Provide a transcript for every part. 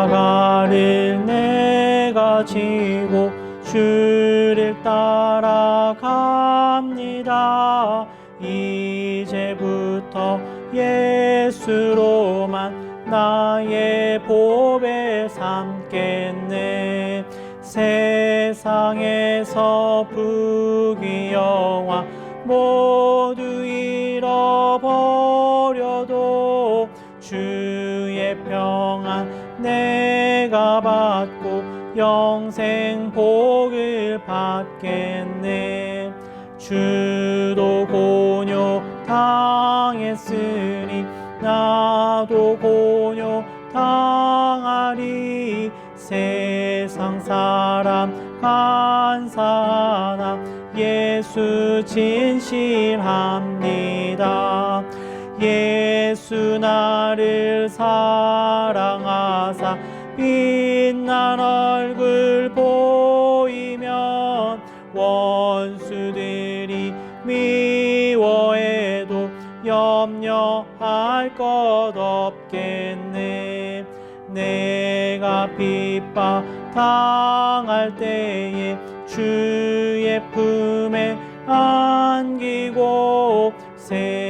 십자가를 내가 지고 주를 따라갑니다. 이제부터 예수로만 나의 보배 삼겠네. 세상에서 부귀영화 모두 잃어버 내가 받고 영생 복을 받겠네. 주도 고뇨 당했으니 나도 고뇨 당하리. 세상 사람 간사하나 예수 진실합니다 예수 나를 사랑하사 빛난 얼굴 보이면 원수들이 미워해도 염려할 것 없겠네. 내가 핍박 당할 때에 주의 품에 안기고 세상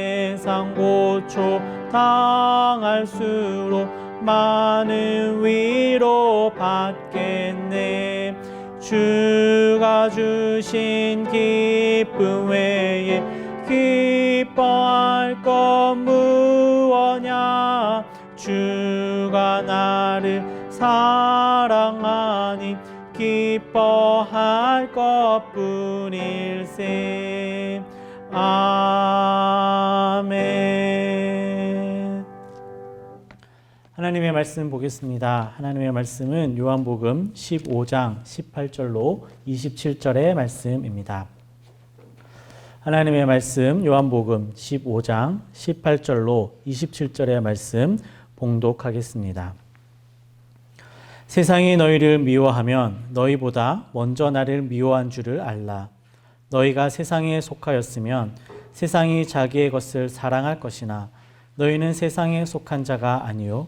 고초 당할수록 많은 위로 받겠네. 주가 주신 기쁨 외에 기뻐할 것 무엇냐? 주가 나를 사랑하니 기뻐할 것뿐일세. 아 하나님의 말씀 보겠습니다. 하나님의 말씀은 요한복음 15장 18절로 27절의 말씀입니다. 하나님의 말씀 요한복음 15장 18절로 27절의 말씀 봉독하겠습니다. 세상이 너희를 미워하면 너희보다 먼저 나를 미워한 줄을 알라. 너희가 세상에 속하였으면 세상이 자기의 것을 사랑할 것이나 너희는 세상에 속한 자가 아니요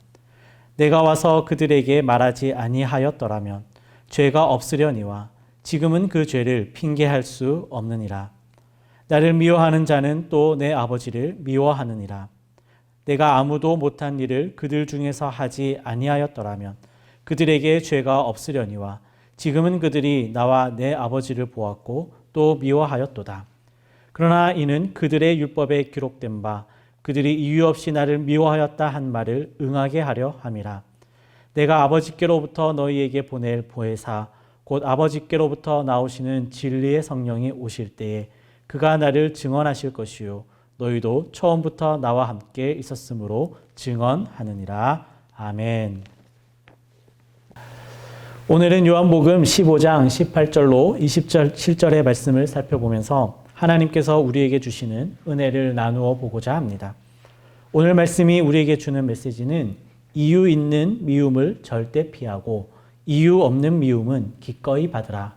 내가 와서 그들에게 말하지 아니하였더라면 죄가 없으려니와 지금은 그 죄를 핑계할 수 없느니라. 나를 미워하는 자는 또 내 아버지를 미워하느니라. 내가 아무도 못한 일을 그들 중에서 하지 아니하였더라면 그들에게 죄가 없으려니와 지금은 그들이 나와 내 아버지를 보았고 또 미워하였도다. 그러나 이는 그들의 율법에 기록된 바 그들이 이유 없이 나를 미워하였다 한 말을 응하게 하려 함이라. 내가 아버지께로부터 너희에게 보낼 보혜사 곧 아버지께로부터 나오시는 진리의 성령이 오실 때에 그가 나를 증언하실 것이요 너희도 처음부터 나와 함께 있었으므로 증언하느니라. 아멘. 오늘은 요한복음 15장 18절로 27절의 말씀을 살펴보면서 하나님께서 우리에게 주시는 은혜를 나누어 보고자 합니다. 오늘 말씀이 우리에게 주는 메시지는 이유 있는 미움을 절대 피하고 이유 없는 미움은 기꺼이 받으라.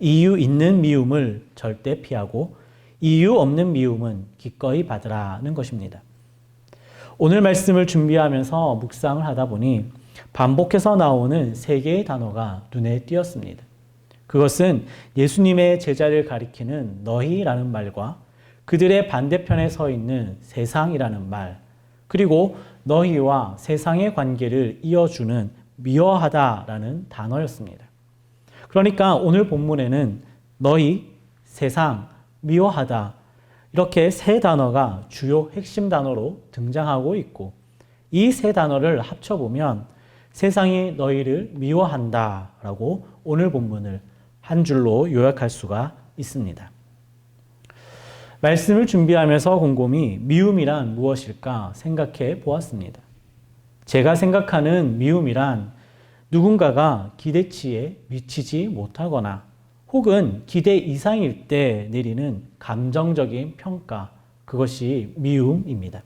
이유 있는 미움을 절대 피하고 이유 없는 미움은 기꺼이 받으라는 것입니다. 오늘 말씀을 준비하면서 묵상을 하다 보니 반복해서 나오는 세 개의 단어가 눈에 띄었습니다. 그것은 예수님의 제자를 가리키는 너희라는 말과 그들의 반대편에 서 있는 세상이라는 말, 그리고 너희와 세상의 관계를 이어주는 미워하다라는 단어였습니다. 그러니까 오늘 본문에는 너희, 세상, 미워하다 이렇게 세 단어가 주요 핵심 단어로 등장하고 있고 이 세 단어를 합쳐보면 세상이 너희를 미워한다라고 오늘 본문을 한 줄로 요약할 수가 있습니다. 말씀을 준비하면서 곰곰이 미움이란 무엇일까 생각해 보았습니다. 제가 생각하는 미움이란 누군가가 기대치에 미치지 못하거나 혹은 기대 이상일 때 내리는 감정적인 평가, 그것이 미움입니다.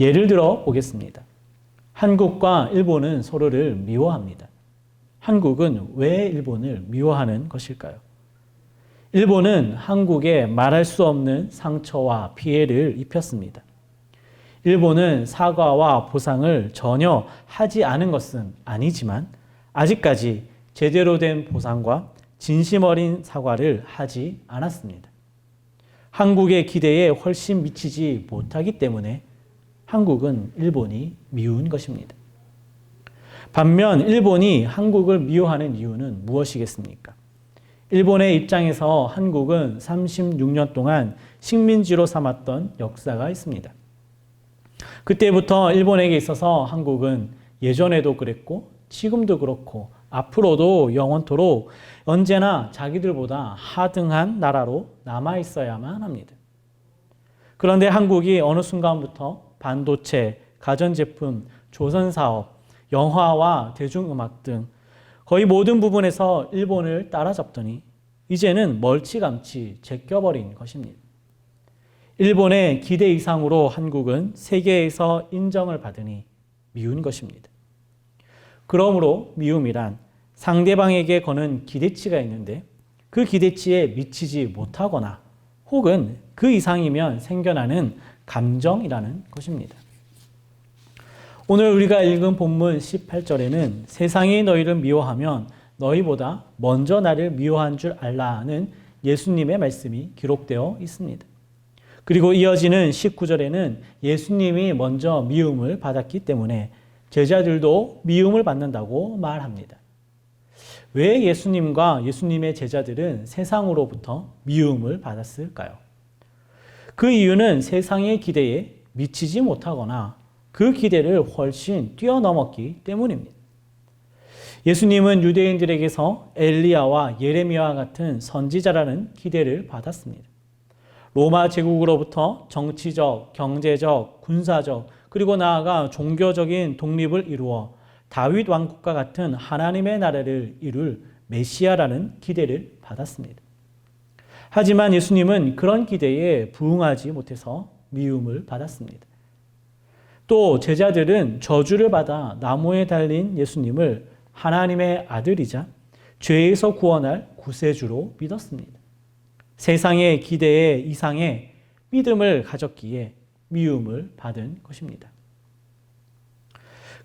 예를 들어 보겠습니다. 한국과 일본은 서로를 미워합니다. 한국은 왜 일본을 미워하는 것일까요? 일본은 한국에 말할 수 없는 상처와 피해를 입혔습니다. 일본은 사과와 보상을 전혀 하지 않은 것은 아니지만 아직까지 제대로 된 보상과 진심 어린 사과를 하지 않았습니다. 한국의 기대에 훨씬 미치지 못하기 때문에 한국은 일본이 미운 것입니다. 반면 일본이 한국을 미워하는 이유는 무엇이겠습니까? 일본의 입장에서 한국은 36년 동안 식민지로 삼았던 역사가 있습니다. 그때부터 일본에게 있어서 한국은 예전에도 그랬고 지금도 그렇고 앞으로도 영원토록 언제나 자기들보다 하등한 나라로 남아 있어야만 합니다. 그런데 한국이 어느 순간부터 반도체, 가전제품, 조선사업, 영화와 대중음악 등 거의 모든 부분에서 일본을 따라잡더니 이제는 멀찌감치 제껴버린 것입니다. 일본의 기대 이상으로 한국은 세계에서 인정을 받으니 미운 것입니다. 그러므로 미움이란 상대방에게 거는 기대치가 있는데 그 기대치에 미치지 못하거나 혹은 그 이상이면 생겨나는 감정이라는 것입니다. 오늘 우리가 읽은 본문 18절에는 세상이 너희를 미워하면 너희보다 먼저 나를 미워한 줄 알라는 예수님의 말씀이 기록되어 있습니다. 그리고 이어지는 19절에는 예수님이 먼저 미움을 받았기 때문에 제자들도 미움을 받는다고 말합니다. 왜 예수님과 예수님의 제자들은 세상으로부터 미움을 받았을까요? 그 이유는 세상의 기대에 미치지 못하거나 그 기대를 훨씬 뛰어넘었기 때문입니다. 예수님은 유대인들에게서 엘리야와 예레미야와 같은 선지자라는 기대를 받았습니다. 로마 제국으로부터 정치적, 경제적, 군사적, 그리고 나아가 종교적인 독립을 이루어 다윗 왕국과 같은 하나님의 나라를 이룰 메시아라는 기대를 받았습니다. 하지만 예수님은 그런 기대에 부응하지 못해서 미움을 받았습니다. 또 제자들은 저주를 받아 나무에 달린 예수님을 하나님의 아들이자 죄에서 구원할 구세주로 믿었습니다. 세상의 기대에 이상의 믿음을 가졌기에 미움을 받은 것입니다.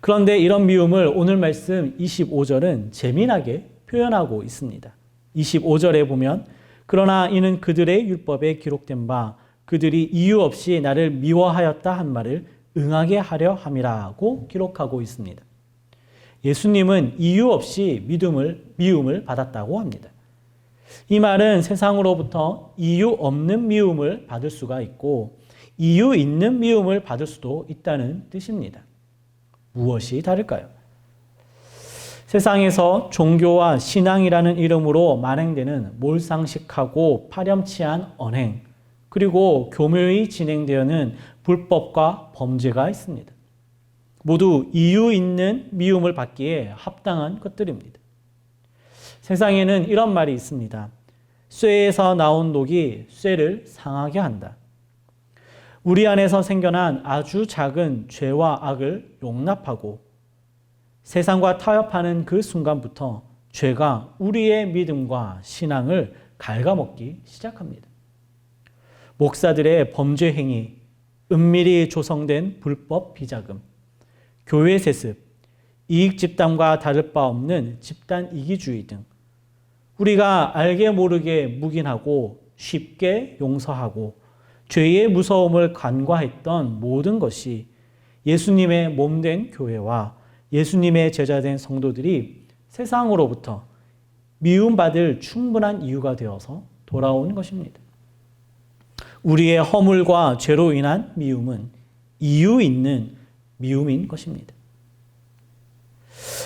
그런데 이런 미움을 오늘 말씀 25절은 재미나게 표현하고 있습니다. 25절에 보면 그러나 이는 그들의 율법에 기록된 바 그들이 이유 없이 나를 미워하였다 한 말을 응하게 하려 함이라고 기록하고 있습니다. 예수님은 이유 없이 믿음을 미움을 받았다고 합니다. 이 말은 세상으로부터 이유 없는 미움을 받을 수가 있고 이유 있는 미움을 받을 수도 있다는 뜻입니다. 무엇이 다를까요? 세상에서 종교와 신앙이라는 이름으로 만행되는 몰상식하고 파렴치한 언행, 그리고 교묘히 진행되어는 불법과 범죄가 있습니다. 모두 이유 있는 미움을 받기에 합당한 것들입니다. 세상에는 이런 말이 있습니다. 쇠에서 나온 녹이 쇠를 상하게 한다. 우리 안에서 생겨난 아주 작은 죄와 악을 용납하고 세상과 타협하는 그 순간부터 죄가 우리의 믿음과 신앙을 갉아먹기 시작합니다. 목사들의 범죄 행위, 은밀히 조성된 불법 비자금, 교회 세습, 이익 집단과 다를 바 없는 집단 이기주의 등 우리가 알게 모르게 묵인하고 쉽게 용서하고 죄의 무서움을 간과했던 모든 것이 예수님의 몸된 교회와 예수님의 제자된 성도들이 세상으로부터 미움받을 충분한 이유가 되어서 돌아온 것입니다. 우리의 허물과 죄로 인한 미움은 이유 있는 미움인 것입니다.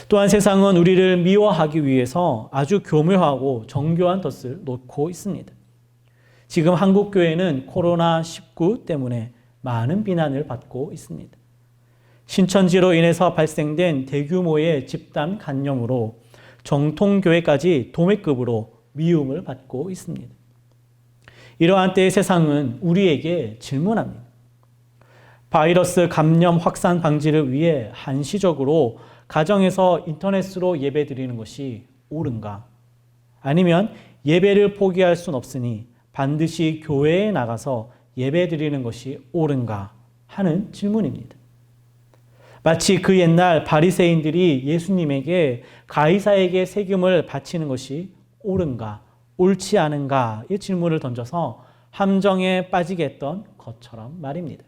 또한 세상은 우리를 미워하기 위해서 아주 교묘하고 정교한 덫을 놓고 있습니다. 지금 한국 교회는 코로나19 때문에 많은 비난을 받고 있습니다. 신천지로 인해서 발생된 대규모의 집단 간염으로 정통교회까지 도매급으로 미움을 받고 있습니다. 이러한 때의 세상은 우리에게 질문합니다. 바이러스 감염 확산 방지를 위해 한시적으로 가정에서 인터넷으로 예배 드리는 것이 옳은가? 아니면 예배를 포기할 순 없으니 반드시 교회에 나가서 예배 드리는 것이 옳은가? 하는 질문입니다. 마치 그 옛날 바리새인들이 예수님에게 가이사에게 세금을 바치는 것이 옳은가, 옳지 않은가의 질문을 던져서 함정에 빠지게 했던 것처럼 말입니다.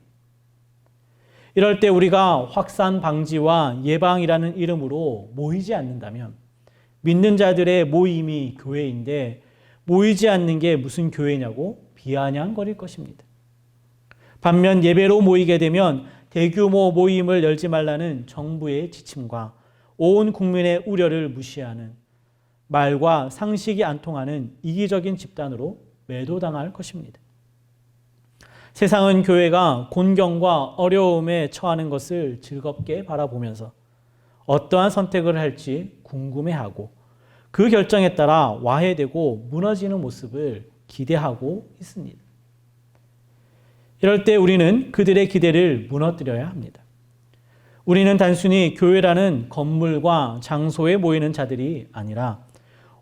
이럴 때 우리가 확산 방지와 예방이라는 이름으로 모이지 않는다면 믿는 자들의 모임이 교회인데 모이지 않는 게 무슨 교회냐고 비아냥거릴 것입니다. 반면 예배로 모이게 되면 대규모 모임을 열지 말라는 정부의 지침과 온 국민의 우려를 무시하는 말과 상식이 안 통하는 이기적인 집단으로 매도당할 것입니다. 세상은 교회가 곤경과 어려움에 처하는 것을 즐겁게 바라보면서 어떠한 선택을 할지 궁금해하고 그 결정에 따라 와해되고 무너지는 모습을 기대하고 있습니다. 이럴 때 우리는 그들의 기대를 무너뜨려야 합니다. 우리는 단순히 교회라는 건물과 장소에 모이는 자들이 아니라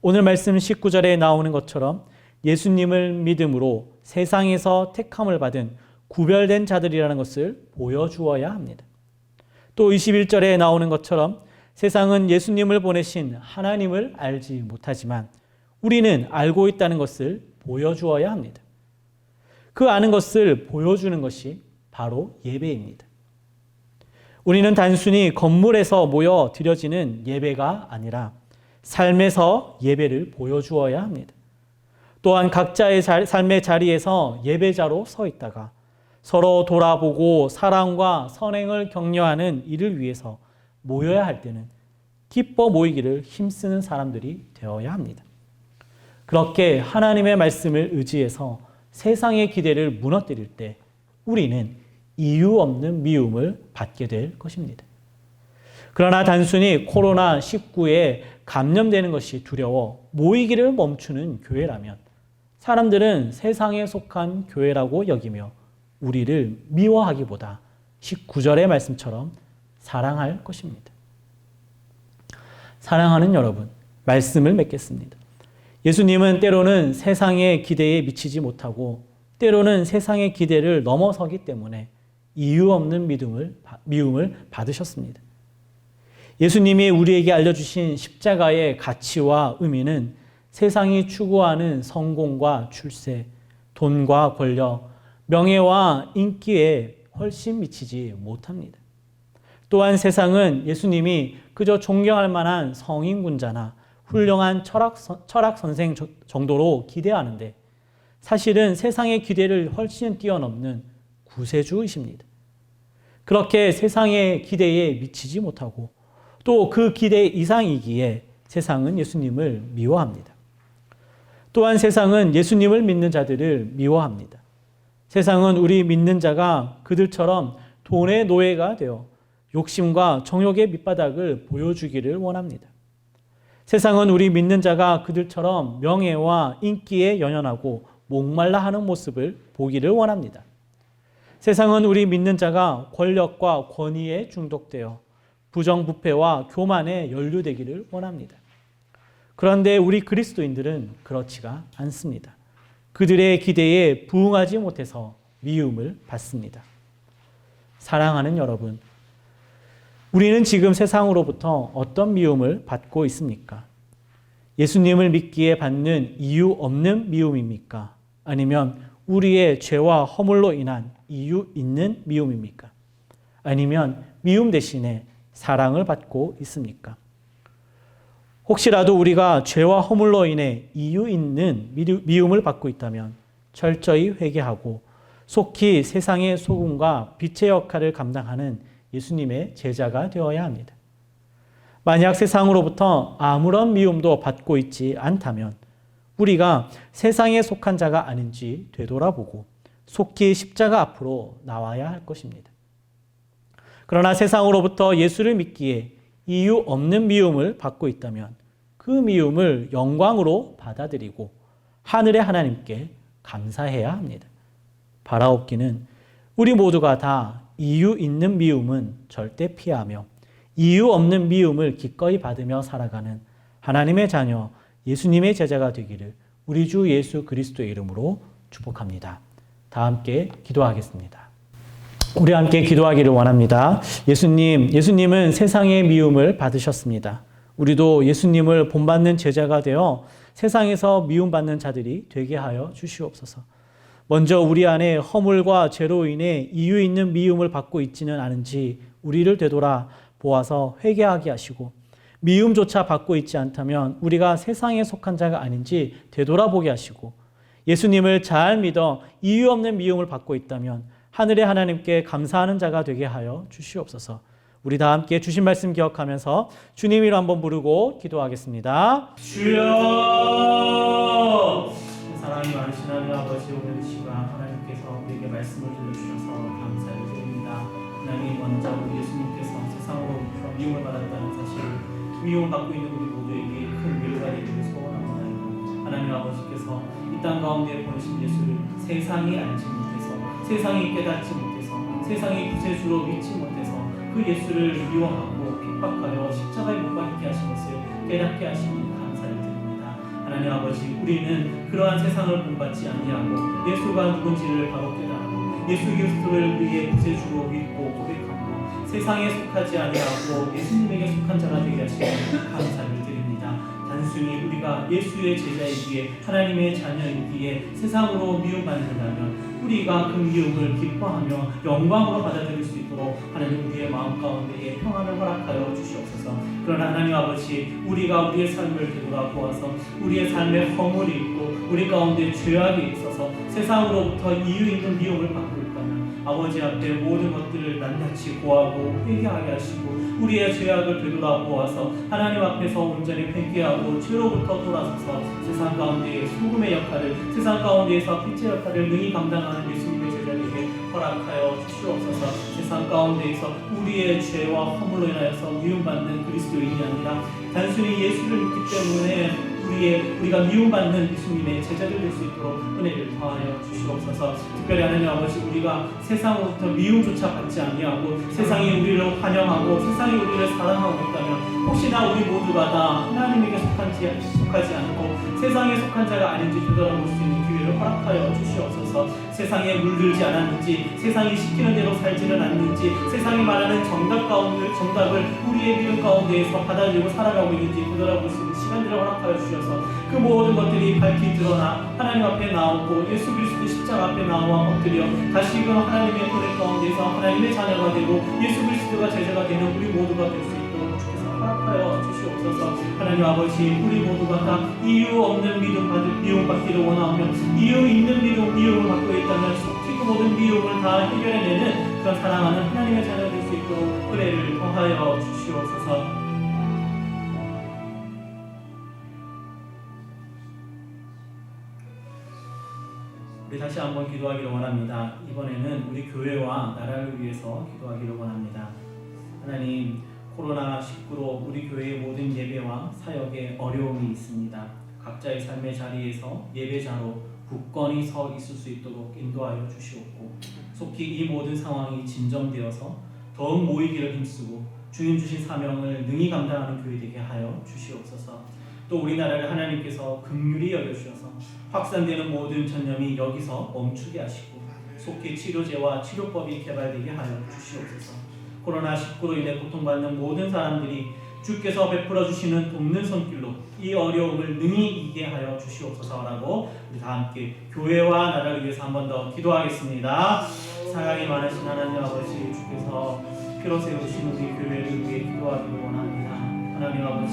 오늘 말씀 19절에 나오는 것처럼 예수님을 믿음으로 세상에서 택함을 받은 구별된 자들이라는 것을 보여주어야 합니다. 또 21절에 나오는 것처럼 세상은 예수님을 보내신 하나님을 알지 못하지만 우리는 알고 있다는 것을 보여주어야 합니다. 그 아는 것을 보여주는 것이 바로 예배입니다. 우리는 단순히 건물에서 모여 드려지는 예배가 아니라 삶에서 예배를 보여주어야 합니다. 또한 각자의 삶의 자리에서 예배자로 서 있다가 서로 돌아보고 사랑과 선행을 격려하는 일을 위해서 모여야 할 때는 기뻐 모이기를 힘쓰는 사람들이 되어야 합니다. 그렇게 하나님의 말씀을 의지해서 세상의 기대를 무너뜨릴 때 우리는 이유 없는 미움을 받게 될 것입니다. 그러나 단순히 코로나19에 감염되는 것이 두려워 모이기를 멈추는 교회라면 사람들은 세상에 속한 교회라고 여기며 우리를 미워하기보다 19절의 말씀처럼 사랑할 것입니다. 사랑하는 여러분, 말씀을 맺겠습니다. 예수님은 때로는 세상의 기대에 미치지 못하고 때로는 세상의 기대를 넘어서기 때문에 이유 없는 믿음을, 미움을 받으셨습니다. 예수님이 우리에게 알려주신 십자가의 가치와 의미는 세상이 추구하는 성공과 출세, 돈과 권력, 명예와 인기에 훨씬 미치지 못합니다. 또한 세상은 예수님이 그저 존경할 만한 성인군자나 훌륭한 철학, 철학 선생 정도로 기대하는데 사실은 세상의 기대를 훨씬 뛰어넘는 구세주이십니다. 그렇게 세상의 기대에 미치지 못하고 또 그 기대 이상이기에 세상은 예수님을 미워합니다. 또한 세상은 예수님을 믿는 자들을 미워합니다. 세상은 우리 믿는 자가 그들처럼 돈의 노예가 되어 욕심과 정욕의 밑바닥을 보여주기를 원합니다. 세상은 우리 믿는 자가 그들처럼 명예와 인기에 연연하고 목말라 하는 모습을 보기를 원합니다. 세상은 우리 믿는 자가 권력과 권위에 중독되어 부정부패와 교만에 연루되기를 원합니다. 그런데 우리 그리스도인들은 그렇지가 않습니다. 그들의 기대에 부응하지 못해서 미움을 받습니다. 사랑하는 여러분, 우리는 지금 세상으로부터 어떤 미움을 받고 있습니까? 예수님을 믿기에 받는 이유 없는 미움입니까? 아니면 우리의 죄와 허물로 인한 이유 있는 미움입니까? 아니면 미움 대신에 사랑을 받고 있습니까? 혹시라도 우리가 죄와 허물로 인해 이유 있는 미움을 받고 있다면 철저히 회개하고 속히 세상의 소금과 빛의 역할을 감당하는 예수님의 제자가 되어야 합니다. 만약 세상으로부터 아무런 미움도 받고 있지 않다면 우리가 세상에 속한 자가 아닌지 되돌아보고 속히 십자가 앞으로 나와야 할 것입니다. 그러나 세상으로부터 예수를 믿기에 이유 없는 미움을 받고 있다면 그 미움을 영광으로 받아들이고 하늘의 하나님께 감사해야 합니다. 바라옵기는 우리 모두가 다 이유 있는 미움은 절대 피하며 이유 없는 미움을 기꺼이 받으며 살아가는 하나님의 자녀 예수님의 제자가 되기를 우리 주 예수 그리스도의 이름으로 축복합니다. 다 함께 기도하겠습니다. 우리 함께 기도하기를 원합니다. 예수님, 예수님은 세상의 미움을 받으셨습니다. 우리도 예수님을 본받는 제자가 되어 세상에서 미움받는 자들이 되게 하여 주시옵소서. 먼저 우리 안에 허물과 죄로 인해 이유 있는 미움을 받고 있지는 않은지 우리를 되돌아 보아서 회개하게 하시고 미움조차 받고 있지 않다면 우리가 세상에 속한 자가 아닌지 되돌아보게 하시고 예수님을 잘 믿어 이유 없는 미움을 받고 있다면 하늘의 하나님께 감사하는 자가 되게 하여 주시옵소서. 우리 다 함께 주신 말씀 기억하면서 주님 이름 한번 부르고 기도하겠습니다. 주여! 사랑이 많으신 하나님 아버지 오늘 이 시간 하나님께서 우리에게 말씀을 들려주셔서 감사를 드립니다. 하나님 먼저 우리 예수님께서 세상으로부터 미움을 받았다는 사실 미움 받고 있는 우리 모두에게 큰 위로가 되기를 소원합니다. 하나님 아버지께서 이 땅 가운데 보내신 예수를 세상이 알지 세상이 깨닫지 못해서 세상이 구세주로 믿지 못해서 그 예수를 미워하고 핍박하여 십자가에 못 박히게 하신 것을 깨닫게 하시니 감사를 드립니다. 하나님 아버지 우리는 그러한 세상을 본받지 아니하고 예수가 누군지를 바로 깨달고 예수 그리스도를 우리의 구세주로 믿고 고백하고 세상에 속하지 아니하고 예수님에게 속한 자가 되게 하시니 감사를 드립니다. 단순히 우리가 예수의 제자이기에 하나님의 자녀이기에 세상으로 미움받는다면 우리가 그 미움을 기뻐하며 영광으로 받아들일 수 있도록 하나님 우리의 마음 가운데에 평안을 허락하여 주시옵소서. 그러나 하나님 아버지 우리가 우리의 삶을 되돌아보아서 우리의 삶에 허물이 있고 우리 가운데 죄악이 있어서 세상으로부터 이유 있는 미움을 받고 있다면 아버지 앞에 모든 것들을 낱낱이 고하고 회개하게 하시고 우리의 죄악을 되돌아보아서 하나님 앞에서 온전히 회개하고 죄로부터 돌아서서 세상 가운데의 소금의 역할을 세상 가운데에서 빛의 역할을 능히 감당하는 예수님의 제자에게 허락하여 주시옵소서. 세상 가운데에서 우리의 죄와 허물로 인하여서 미움받는 그리스도인이 아니라 단순히 예수를 믿기 때문에 우리의 우리가 미움받는 예수님의 제자들 될 수 있도록 은혜를 더하여 주시옵소서. 특별히 하나님 아버지 우리가 세상으로부터 미움조차 받지 아니하고 세상이 우리를 환영하고 세상이 우리를 사랑하고 있다면 혹시나 우리 모두가 다 하나님에게 속한지 속하지 않고 세상에 속한 자가 아닌지 되돌아볼 수 있는 기회를 허락하여 주시옵소서. 세상에 물들지 않았는지 세상이 시키는 대로 살지는 않는지 세상이 말하는 정답 가운데 정답을 우리의 믿음 가운데에서 받아들이고 살아가고 있는지 되돌아볼 수 있는 시간들을 허락하여 주셔서 그 모든 것들이 밝히 드러나 하나님 앞에 나오고 예수 그리스도 십자가 앞에 나와 엎드려 다시금 하나님의 은혜 가운데서 하나님의 자녀가 되고 예수 그리스도가 제자가 되는 우리 모두가 될 수 있도록 주께서 허락하여 주시옵소서. 하나님 아버지 우리 모두가 다 이유 없는 믿음 받을 미움 받기를 원하며 이유 있는 믿음 미움을 받고 있다면 그 모든 미움을 다 해결해내는 그런 사랑하는 하나님의 자녀 될 수 있도록 은혜를 더하여 주시옵소서 우리 다시 한번 기도하기를 원합니다. 이번에는 우리 교회와 나라를 위해서 기도하기를 원합니다. 하나님, 코로나19로 우리 교회의 모든 예배와 사역에 어려움이 있습니다. 각자의 삶의 자리에서 예배자로 굳건히 서 있을 수 있도록 인도하여 주시옵고 속히 이 모든 상황이 진정되어서 더욱 모이기를 힘쓰고 주님 주신 사명을 능히 감당하는 교회 되게 하여 주시옵소서. 또 우리나라를 하나님께서 긍휼히 여겨주셔서 확산되는 모든 전염이 여기서 멈추게 하시고 속히 치료제와 치료법이 개발되게 하여 주시옵소서. 코로나 19로 인해 고통받는 모든 사람들이 주께서 베풀어 주시는 돕는 손길로 이 어려움을 능히 이기게 하여 주시옵소서라고 우리 다 함께 교회와 나라를 위해서 한 번 더 기도하겠습니다. 사랑이 많으신 하나님 아버지 주께서 피로 세우신 우리 교회를 위해 기도하기를 원합니다. 하나님 아버지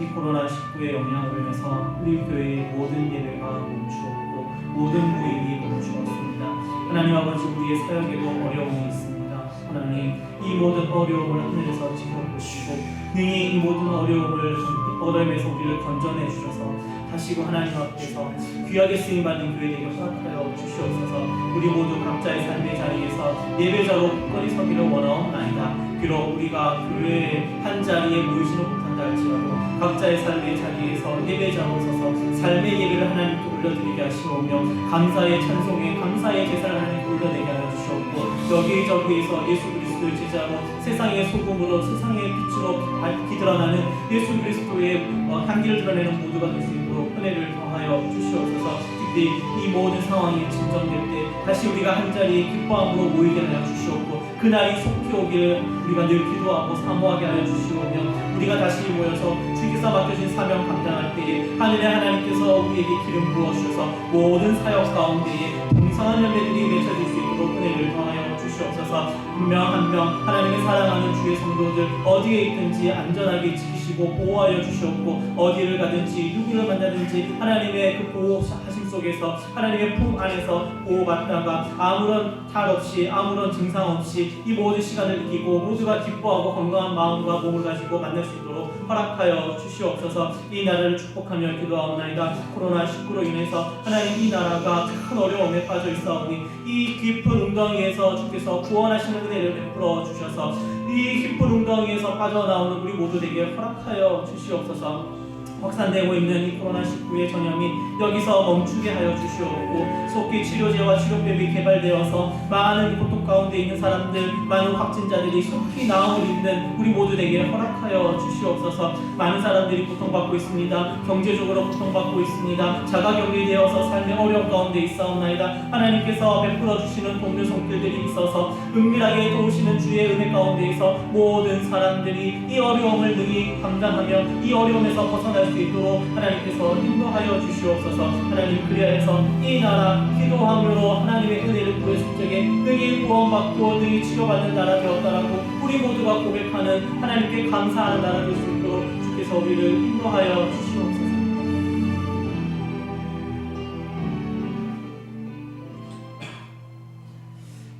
이 코로나 19의 영향으로 인해서 우리 교회의 모든 예배가 멈추었고 모든 모임이 멈추었습니다. 하나님 아버지 우리의 사역에도 어려움이 있습니다. 하나님 이 모든 어려움을 하늘에서 지켜보시고 능히 이 모든 어려움을 어려움에서 우리를 건져내 주셔서 다시고 하나님 앞에서 귀하게 쓰임 받는 교회 되게 허락하여 주시옵소서. 우리 모두 각자의 삶의 자리에서 예배자로 굳건히 서기를 원하옵나이다. 비록 우리가 교회 한 자리에 모이지는 못 한다 할지라도 각자의 삶의 자리에서 예배자로 서서 삶의 예배를 하나님께 올려드리게 하시오며 감사의 찬송에 감사의 제사를 하나님께 올려드리게 하여 주시옵고 여기저기에서 예수 그리스도의 제자로 세상의 소금으로 세상의 빛으로 밝히 드러나는 예수 그리스도의 어, 향기를 드러내는 모두가 될 수 있도록 은혜를 더하여 주시옵소서. 이 모든 상황이 진정될 때 다시 우리가 한 자리에 기뻐함으로 모이게 하여 주시옵고 그날이 속히 오기를 우리가 늘 기도하고 사모하게 하여 주시오며 우리가 다시 모여서 주께서 맡겨진 사명 감당할 때에 하늘의 하나님께서 우리에게 기름 부어주셔서 모든 사역 가운데에 풍성한 열매들이 맺혀질 수 있도록 은혜를 더하여 주시옵소서. 한명한 명 하나님의 사랑하는 주의 성도들 어디에 있든지 안전하게 지키시고 보호하여 주시옵고 어디를 가든지 누구를 만나든지 하나님의 그 보호 속에서 하나님의 품 안에서 보호받다가 아무런 탈 없이 아무런 증상 없이 이 모든 시간을 이기고 모두가 기뻐하고 건강한 마음과 몸을 가지고 만날 수 있도록 허락하여 주시옵소서. 이 나라를 축복하며 기도하옵나이다. 코로나 19로 인해서 하나님 이 나라가 큰 어려움에 빠져 있사오니 이 깊은 웅덩이에서 주께서 구원하시는 은혜를 베풀어 주셔서 이 깊은 웅덩이에서 빠져나오는 우리 모두에게 허락하여 주시옵소서 확산되고 있는 이 코로나19의 전염이 여기서 멈추게 하여 주시옵고 속히 치료제와 치료법이 개발되어서 많은 고통 가운데 있는 사람들 많은 확진자들이 속히 나음을 입는 우리 모두에게 허락하여 주시옵소서. 많은 사람들이 고통받고 있습니다. 경제적으로 고통받고 있습니다. 자가격리되어서 삶의 어려움 가운데 있사옵나이다. 하나님께서 베풀어 주시는 돕는 손길들이 있어서 은밀하게 도우시는 주의 은혜 가운데에서 모든 사람들이 이 어려움을 능히 감당하며 이 어려움에서 벗어날 수 있도록 하나님께서 인도하여 주시옵소서 하나님 그리하여서 이 나라 기도함으로 하나님의 은혜를 구했을 적에 능히 구원받고 능히 치료받는 나라 되었다라고 우리 모두가 고백하는 하나님께 감사하는 나라 될 수 있도록 주께서 우리를 인도하여 주시옵소서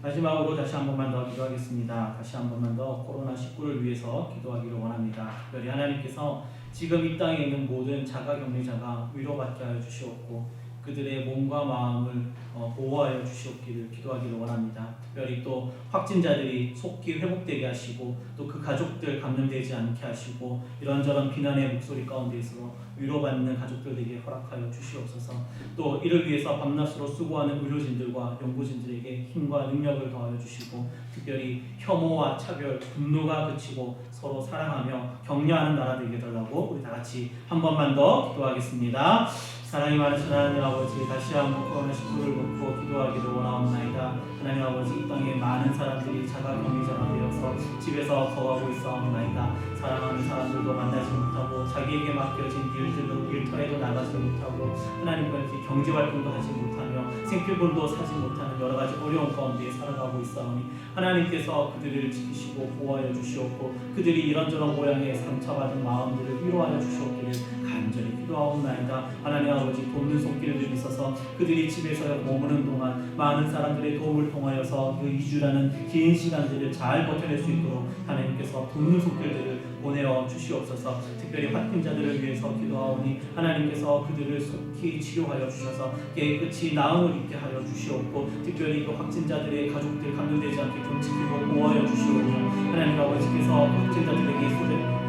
마지막으로 다시 한 번만 더 기도하겠습니다. 다시 한 번만 더 코로나 19를 위해서 기도하기를 원합니다. 특별히 하나님께서 지금 이 땅에 있는 모든 자가격리자가 위로받게 하여 주시옵고 그들의 몸과 마음을 어, 보호하여 주시옵기를 기도하기를 원합니다. 특별히 또 확진자들이 속히 회복되게 하시고 또 그 가족들 감염되지 않게 하시고 이런저런 비난의 목소리 가운데서 위로받는 가족들에게 허락하여 주시옵소서. 또 이를 위해서 밤낮으로 수고하는 의료진들과 연구진들에게 힘과 능력을 더하여 주시고 특별히 혐오와 차별, 분노가 그치고 서로 사랑하며 격려하는 나라 되게 해달라고 우리 다 같이 한 번만 더 기도하겠습니다. 사랑이 많으신 하나님 아버지 다시 한번 코로나 19를 놓고 기도하기를 원하옵나이다. 하나님 아버지 이 땅에 많은 사람들이 자가격리자가 되어서 집에서 거하고 있어옵나이다. 사랑하는 사람들도 만나지 못하고 자기에게 맡겨진 일들로 일터에도 나가지 못하고 하나님과 이렇게 경제 활동도 하지 못하며 생필품도 사지 못하는 여러 가지 어려운 가운데 살아가고 있사오니 하나님께서 그들을 지키시고 보호하여 주시옵고 그들이 이런저런 모양의 상처받은 마음들을 위로하여 주시옵기를 간절히 기도하옵나이다. 하나님 아버지 돕는 손길들이 있어서 그들이 집에서 머무는 동안 많은 사람들의 도움을 통하여서 그 2주라는 긴 시간들을 잘 버텨낼 수 있도록 하나님께서 돕는 손길들을 보내어 주시옵소서. 특별히 확진자들을 위해서 기도하오니 하나님께서 그들을 속히 치료하여 주셔서 깨끗이 나음을 입게 하여 주시옵고 특별히 그 확진자들의 가족들 감염되지 않게 좀 지키고 보호하여 주시오며 하나님 아버지께서 확진자들에게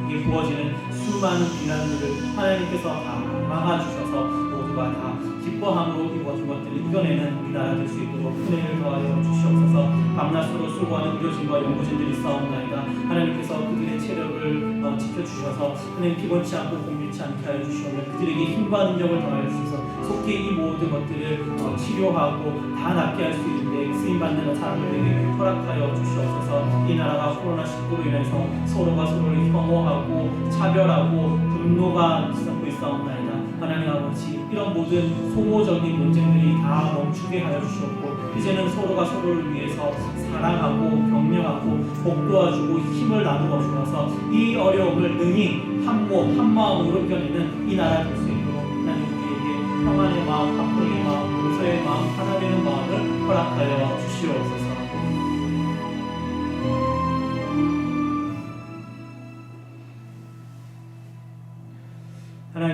이 부어지는 수많은 비난들을 하나님께서 다 막아주셔서 모두가 다 기뻐함으로 것들을 이겨내는 우리 나라 될 수 있도록 은혜를 더하여 주시옵소서. 밤낮으로 수고하는 의료진과 연구진들이 싸움나이다. 하나님께서 그들의 체력을 어, 지켜주셔서 하나님 피곤치 않고 공유치 않게 하여 주시오며 그들에게 힘과 능력을 더하여 주셔서 속히 이 모든 것들을 어, 치료하고 다 낫게 할 수 있는데 쓰임받는 사람들에게 허락하여 주시옵소서. 이 나라가 코로나19로 인해서 서로가 서로를 혐오하고 차별하고 분노가 쌓고 있사옵나이다 하나님 아버지 이런 모든 소모적인 논쟁들이 다 멈추게 하여 주시옵고 이제는 서로가 서로를 위해서 사랑하고 격려하고 복도와주고 힘을 나누어 주어서 이 어려움을 능히 한몸 한마음으로 이겨내는 이 나라 될 수 있도록 하나님 우리에게 평안의 마음, 화평의 마음, 용서의 마음, 하나 되는 마음을 허락하여 주시옵소서.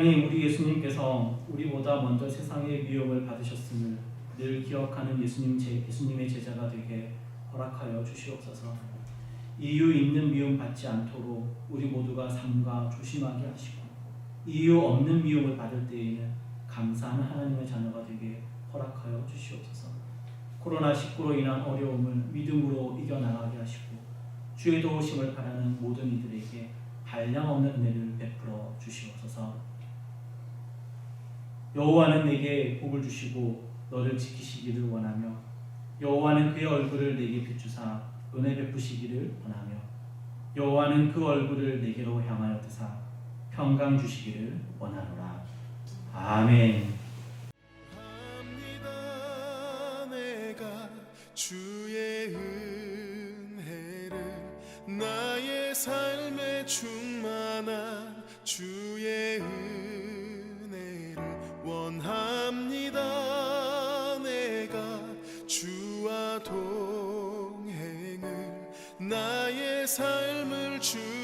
하나님, 우리 예수님께서 우리보다 먼저 세상의 미움을 받으셨음을 늘 기억하는 예수님 제, 예수님의 제자가 되게 허락하여 주시옵소서. 이유 있는 미움 받지 않도록 우리 모두가 삼가 조심하게 하시고 이유 없는 미움을 받을 때에는 감사하는 하나님의 자녀가 되게 허락하여 주시옵소서. 코로나 19로 인한 어려움을 믿음으로 이겨나가게 하시고 주의 도우심을 바라는 모든 이들에게 한량없는 은혜를 베풀어 주시옵소서. 여호와는 내게 복을 주시고 너를 지키시기를 원하며 여호와는 그의 얼굴을 내게 비추사 은혜 베푸시기를 원하며 여호와는 그 얼굴을 내게로 향하여 드사 평강 주시기를 원하노라. 아멘. 주의 은혜를 나의 삶에 충만한 주의 은혜 삶을 주님